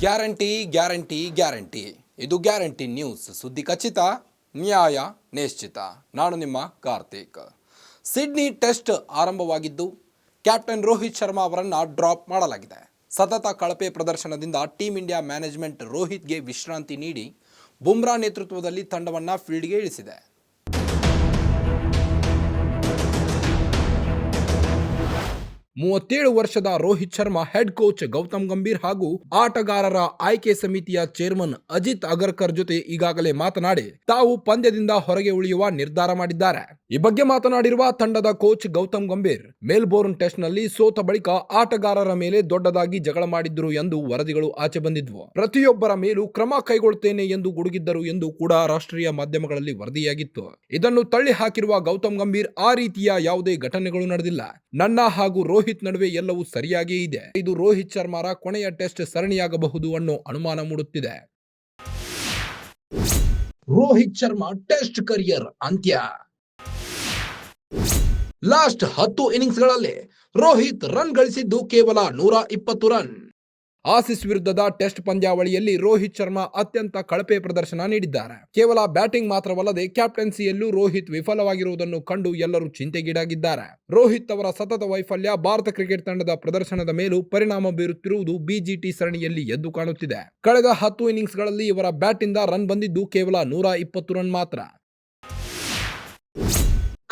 Guarantee guarantee guarantee. ಇದು guarantee news. ಸುದ್ದಿ ಖಚಿತ, ನ್ಯಾಯ ನಿಶ್ಚಿತ. ನಾನು ನಿಮ್ಮ ಕಾರ್ತಿಕ್. ಸಿಡ್ನಿ ಟೆಸ್ಟ್ ಆರಂಭವಾಗಿದ್ದು, ಕ್ಯಾಪ್ಟನ್ ರೋಹಿತ್ ಶರ್ಮಾ ಅವರನ್ನು ಡ್ರಾಪ್ ಮಾಡಲಾಗಿದೆ. ಸತತ ಕಳಪೆ ಪ್ರದರ್ಶನದಿಂದ ಟೀಂ ಇಂಡಿಯಾ ಮ್ಯಾನೇಜ್ಮೆಂಟ್ ರೋಹಿತ್ಗೆ ವಿಶ್ರಾಂತಿ ನೀಡಿ, ಬುಮ್ರಾ ನೇತೃತ್ವದಲ್ಲಿ ತಂಡವನ್ನು ಫೀಲ್ಡ್ಗೆ ಇಳಿಸಿದೆ. ಮೂವತ್ತೇಳು ವರ್ಷದ ರೋಹಿತ್ ಶರ್ಮಾ ಹೆಡ್ ಕೋಚ್ ಗೌತಮ್ ಗಂಭೀರ್ ಹಾಗೂ ಆಟಗಾರರ ಆಯ್ಕೆ ಸಮಿತಿಯ ಚೇರ್ಮನ್ ಅಜಿತ್ ಅಗರ್ಕರ್ ಜೊತೆ ಈಗಾಗಲೇ ಮಾತನಾಡಿ ತಾವು ಪಂದ್ಯದಿಂದ ಹೊರಗೆ ಉಳಿಯುವ ನಿರ್ಧಾರ ಮಾಡಿದ್ದಾರೆ. ಈ ಬಗ್ಗೆ ಮಾತನಾಡಿರುವ ತಂಡದ ಕೋಚ್ ಗೌತಮ್ ಗಂಭೀರ್ ಟೆಸ್ಟ್ ಟೆಸ್ಟ್ನಲ್ಲಿ ಸೋತ ಬಳಿಕ ಆಟಗಾರರ ಮೇಲೆ ದೊಡ್ಡದಾಗಿ ಜಗಳ ಮಾಡಿದ್ದರು ಎಂದು ವರದಿಗಳು ಆಚೆ ಬಂದಿದ್ವು. ಪ್ರತಿಯೊಬ್ಬರ ಮೇಲೂ ಕ್ರಮ ಕೈಗೊಳ್ಳುತ್ತೇನೆ ಎಂದು ಗುಡುಗಿದ್ದರು ಎಂದು ಕೂಡ ರಾಷ್ಟ್ರೀಯ ಮಾಧ್ಯಮಗಳಲ್ಲಿ ವರದಿಯಾಗಿತ್ತು. ಇದನ್ನು ತಳ್ಳಿ ಹಾಕಿರುವ ಗೌತಮ್ ಗಂಭೀರ್ ಆ ರೀತಿಯ ಯಾವುದೇ ಘಟನೆಗಳು ನಡೆದಿಲ್ಲ. ನನ್ನ ಹಾಗೂ ರೋಹಿತ್ ನಡುವೆ ಎಲ್ಲವೂ ಸರಿಯಾಗಿಯೇ ಇದೆ. ಇದು ರೋಹಿತ್ ಶರ್ಮಾರ ಕೊನೆಯ ಟೆಸ್ಟ್ ಸರಣಿಯಾಗಬಹುದು ಅನ್ನೋ ಅನುಮಾನ ಮೂಡುತ್ತಿದೆ. ರೋಹಿತ್ ಶರ್ಮಾ ಟೆಸ್ಟ್ ಕರಿಯರ್ ಅಂತ್ಯ. ಲಾಸ್ಟ್ ಹತ್ತು ಇನ್ನಿಂಗ್ಸ್ಗಳಲ್ಲಿ ರೋಹಿತ್ ರನ್ ಗಳಿಸಿದ್ದು ಕೇವಲ ನೂರ ಇಪ್ಪತ್ತು ರನ್. ಆಸಿಸ್ ವಿರುದ್ಧದ ಟೆಸ್ಟ್ ಪಂದ್ಯಾವಳಿಯಲ್ಲಿ ರೋಹಿತ್ ಶರ್ಮಾ ಅತ್ಯಂತ ಕಳಪೆ ಪ್ರದರ್ಶನ ನೀಡಿದ್ದಾರೆ. ಕೇವಲ ಬ್ಯಾಟಿಂಗ್ ಮಾತ್ರವಲ್ಲದೆ ಕ್ಯಾಪ್ಟನ್ಸಿಯಲ್ಲೂ ರೋಹಿತ್ ವಿಫಲವಾಗಿರುವುದನ್ನು ಕಂಡು ಎಲ್ಲರೂ ಚಿಂತೆಗೀಡಾಗಿದ್ದಾರೆ. ರೋಹಿತ್ ಅವರ ಸತತ ವೈಫಲ್ಯ ಭಾರತ ಕ್ರಿಕೆಟ್ ತಂಡದ ಪ್ರದರ್ಶನದ ಮೇಲೂ ಪರಿಣಾಮ ಬೀರುತ್ತಿರುವುದು ಬಿಜಿಟಿ ಸರಣಿಯಲ್ಲಿ ಎದ್ದು ಕಾಣುತ್ತಿದೆ. ಕಳೆದ ಹತ್ತು ಇನ್ನಿಂಗ್ಸ್ಗಳಲ್ಲಿ ಇವರ ಬ್ಯಾಟಿಂದ ರನ್ ಬಂದಿದ್ದು ಕೇವಲ ನೂರ ಇಪ್ಪತ್ತು ರನ್ ಮಾತ್ರ.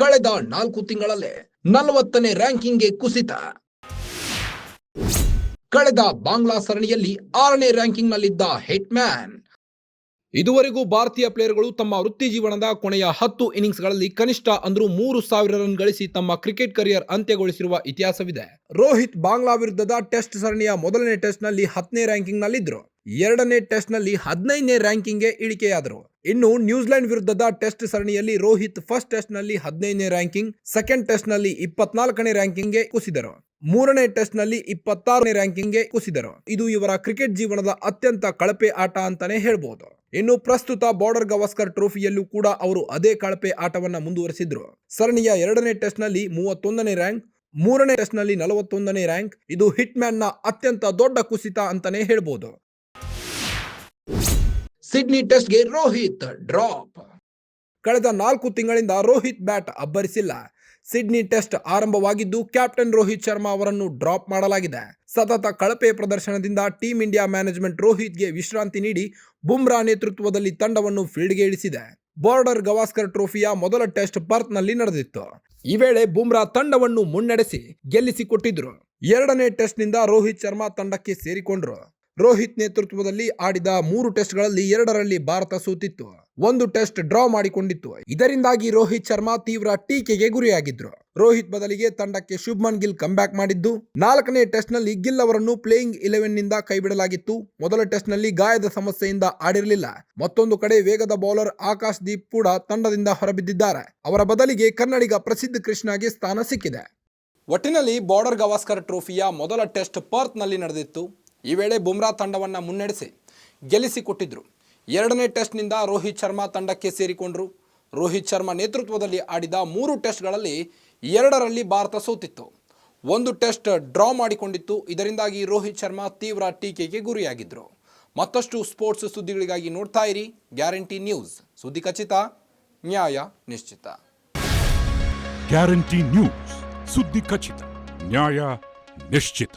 ಕಳೆದ ನಾಲ್ಕು ತಿಂಗಳಲ್ಲೇ ನಲವತ್ತನೇ ರ್ಯಾಂಕಿಂಗ್ಗೆ ಕುಸಿತ. ಕಳೆದ ಬಾಂಗ್ಲಾ ಸರಣಿಯಲ್ಲಿ ಆರನೇ ರ್ಯಾಂಕಿಂಗ್ನಲ್ಲಿದ್ದ ಹಿಟ್ ಮ್ಯಾನ್ ಇದುವರೆಗೂ ಭಾರತೀಯ ಪ್ಲೇಯರ್ಗಳು ತಮ್ಮ ವೃತ್ತಿ ಜೀವನದ ಕೊನೆಯ ಹತ್ತು ಇನ್ನಿಂಗ್ಸ್ಗಳಲ್ಲಿ ಕನಿಷ್ಠ ಅಂದ್ರೂ ಮೂರು ಸಾವಿರ ರನ್ ಗಳಿಸಿ ತಮ್ಮ ಕ್ರಿಕೆಟ್ ಕರಿಯರ್ ಅಂತ್ಯಗೊಳಿಸಿರುವ ಇತಿಹಾಸವಿದೆ. ರೋಹಿತ್ ಬಾಂಗ್ಲಾ ವಿರುದ್ಧದ ಟೆಸ್ಟ್ ಸರಣಿಯ ಮೊದಲನೇ ಟೆಸ್ಟ್ನಲ್ಲಿ ಹತ್ತನೇ ರ್ಯಾಂಕಿಂಗ್ನಲ್ಲಿದ್ದರು. ಎರಡನೇ ಟೆಸ್ಟ್ನಲ್ಲಿ ಹದಿನೈದನೇ ರ್ಯಾಂಕಿಂಗ್ಗೆ ಇಳಿಕೆಯಾದರು. ಇನ್ನು ನ್ಯೂಜಿಲೆಂಡ್ ವಿರುದ್ಧದ ಟೆಸ್ಟ್ ಸರಣಿಯಲ್ಲಿ ರೋಹಿತ್ ಫಸ್ಟ್ ಟೆಸ್ಟ್ನಲ್ಲಿ ಹದಿನೈದನೇ ರ್ಯಾಂಕಿಂಗ್, ಸೆಕೆಂಡ್ ಟೆಸ್ಟ್ನಲ್ಲಿ ಇಪ್ಪತ್ನಾಲ್ಕನೇ ರ್ಯಾಂಕಿಂಗ್ಗೆ ಕುಸಿದರು. ಮೂರನೇ ಟೆಸ್ಟ್ನಲ್ಲಿ ಇಪ್ಪತ್ತಾರನೇ ರ್ಯಾಂಕಿಂಗ್ಗೆ ಕುಸಿದರು. ಇದು ಇವರ ಕ್ರಿಕೆಟ್ ಜೀವನದ ಅತ್ಯಂತ ಕಳಪೆ ಆಟ ಅಂತಾನೆ ಹೇಳ್ಬೋದು. ಇನ್ನು ಪ್ರಸ್ತುತ ಬಾರ್ಡರ್ ಗವಾಸ್ಕರ್ ಟ್ರೋಫಿಯಲ್ಲೂ ಕೂಡ ಅವರು ಅದೇ ಕಳಪೆ ಆಟವನ್ನು ಮುಂದುವರೆಸಿದ್ರು. ಸರಣಿಯ ಎರಡನೇ ಟೆಸ್ಟ್ನಲ್ಲಿ ಮೂವತ್ತೊಂದನೇ ರ್ಯಾಂಕ್ ಮೂರನೇ ಟೆಸ್ಟ್ನಲ್ಲಿ ನಲವತ್ತೊಂದನೇ ರ್ಯಾಂಕ್ ಇದು ಹಿಟ್ ಮ್ಯಾನ್ನ ಅತ್ಯಂತ ದೊಡ್ಡ ಕುಸಿತ ಅಂತಾನೆ ಹೇಳ್ಬೋದು. ಸಿಡ್ನಿ ಟೆಸ್ಟ್ಗೆ ರೋಹಿತ್ ಡ್ರಾಪ್ ಕಳೆದ ನಾಲ್ಕು ತಿಂಗಳಿಂದ ರೋಹಿತ್ ಬ್ಯಾಟ್ ಅಬ್ಬರಿಸಿಲ್ಲ. ಸಿಡ್ನಿ ಟೆಸ್ಟ್ ಆರಂಭವಾಗಿದ್ದು ಕ್ಯಾಪ್ಟನ್ ರೋಹಿತ್ ಶರ್ಮಾ ಅವರನ್ನು ಡ್ರಾಪ್ ಮಾಡಲಾಗಿದೆ. ಸತತ ಕಳಪೆ ಪ್ರದರ್ಶನದಿಂದ ಟೀಂ ಇಂಡಿಯಾ ಮ್ಯಾನೇಜ್ಮೆಂಟ್ ರೋಹಿತ್ಗೆ ವಿಶ್ರಾಂತಿ ನೀಡಿ ಬುಮ್ರಾ ನೇತೃತ್ವದಲ್ಲಿ ತಂಡವನ್ನು ಫೀಲ್ಡ್ಗೆ ಇಳಿಸಿದೆ. ಬಾರ್ಡರ್ ಗವಾಸ್ಕರ್ ಟ್ರೋಫಿಯ ಮೊದಲ ಟೆಸ್ಟ್ ಪರ್ತ್ನಲ್ಲಿ ನಡೆದಿತ್ತು. ಈ ವೇಳೆ ಬುಮ್ರಾ ತಂಡವನ್ನು ಮುನ್ನಡೆಸಿ ಗೆಲ್ಲಿಸಿಕೊಟ್ಟಿದ್ರು. ಎರಡನೇ ಟೆಸ್ಟ್ನಿಂದ ರೋಹಿತ್ ಶರ್ಮಾ ತಂಡಕ್ಕೆ ಸೇರಿಕೊಂಡ್ರು. ರೋಹಿತ್ ನೇತೃತ್ವದಲ್ಲಿ ಆಡಿದ ಮೂರು ಟೆಸ್ಟ್ಗಳಲ್ಲಿ ಎರಡರಲ್ಲಿ ಭಾರತ ಸೋತಿತ್ತು. ಒಂದು ಟೆಸ್ಟ್ ಡ್ರಾ ಮಾಡಿಕೊಂಡಿತ್ತು. ಇದರಿಂದಾಗಿ ರೋಹಿತ್ ಶರ್ಮಾ ತೀವ್ರ ಟೀಕೆಗೆ ಗುರಿಯಾಗಿದ್ರು. ರೋಹಿತ್ ಬದಲಿಗೆ ತಂಡಕ್ಕೆ ಶುಭ್ಮನ್ ಗಿಲ್ ಕಂಬ್ಯಾಕ್ ಮಾಡಿದ್ದು. ನಾಲ್ಕನೇ ಟೆಸ್ಟ್ನಲ್ಲಿ ಗಿಲ್ ಅವರನ್ನು ಪ್ಲೇಯಿಂಗ್ ಇಲೆವೆನ್ನಿಂದ ಕೈಬಿಡಲಾಗಿತ್ತು. ಮೊದಲ ಟೆಸ್ಟ್ನಲ್ಲಿ ಗಾಯದ ಸಮಸ್ಯೆಯಿಂದ ಆಡಿರಲಿಲ್ಲ. ಮತ್ತೊಂದು ಕಡೆ ವೇಗದ ಬೌಲರ್ ಆಕಾಶ್ ದೀಪ್ ಕೂಡ ತಂಡದಿಂದ ಹೊರಬಿದ್ದಿದ್ದಾರೆ. ಅವರ ಬದಲಿಗೆ ಕನ್ನಡಿಗ ಪ್ರಸಿದ್ಧ ಕೃಷ್ಣಗೆ ಸ್ಥಾನ ಸಿಕ್ಕಿದೆ. ಒಟ್ಟಿನಲ್ಲಿ ಬಾರ್ಡರ್ ಗವಾಸ್ಕರ್ ಟ್ರೋಫಿಯ ಮೊದಲ ಟೆಸ್ಟ್ ಪರ್ತ್ನಲ್ಲಿ ನಡೆದಿತ್ತು. ಈ ವೇಳೆ ಬುಮ್ರಾ ತಂಡವನ್ನು ಮುನ್ನಡೆಸಿ ಗೆಲ್ಲಿಸಿಕೊಟ್ಟಿದ್ರು ಎರಡನೇ ಟೆಸ್ಟ್ನಿಂದ ರೋಹಿತ್ ಶರ್ಮಾ ತಂಡಕ್ಕೆ ಸೇರಿಕೊಂಡರು. ರೋಹಿತ್ ಶರ್ಮಾ ನೇತೃತ್ವದಲ್ಲಿ ಆಡಿದ ಮೂರು ಟೆಸ್ಟ್ಗಳಲ್ಲಿ ಎರಡರಲ್ಲಿ ಭಾರತ ಸೋತಿತ್ತು. ಒಂದು ಟೆಸ್ಟ್ ಡ್ರಾ ಮಾಡಿಕೊಂಡಿತ್ತು. ಇದರಿಂದಾಗಿ ರೋಹಿತ್ ಶರ್ಮಾ ತೀವ್ರ ಟೀಕೆಗೆ ಗುರಿಯಾಗಿದ್ದರು ಮತ್ತಷ್ಟು ಸ್ಪೋರ್ಟ್ಸ್ ಸುದ್ದಿಗಳಿಗಾಗಿ ನೋಡ್ತಾ ಇರಿ. Guarantee news. ಸುದ್ದಿ ಖಚಿತ, ನ್ಯಾಯ ನಿಶ್ಚಿತ. Guarantee news. ಸುದ್ದಿ ಖಚಿತ, ನ್ಯಾಯ ನಿಶ್ಚಿತ.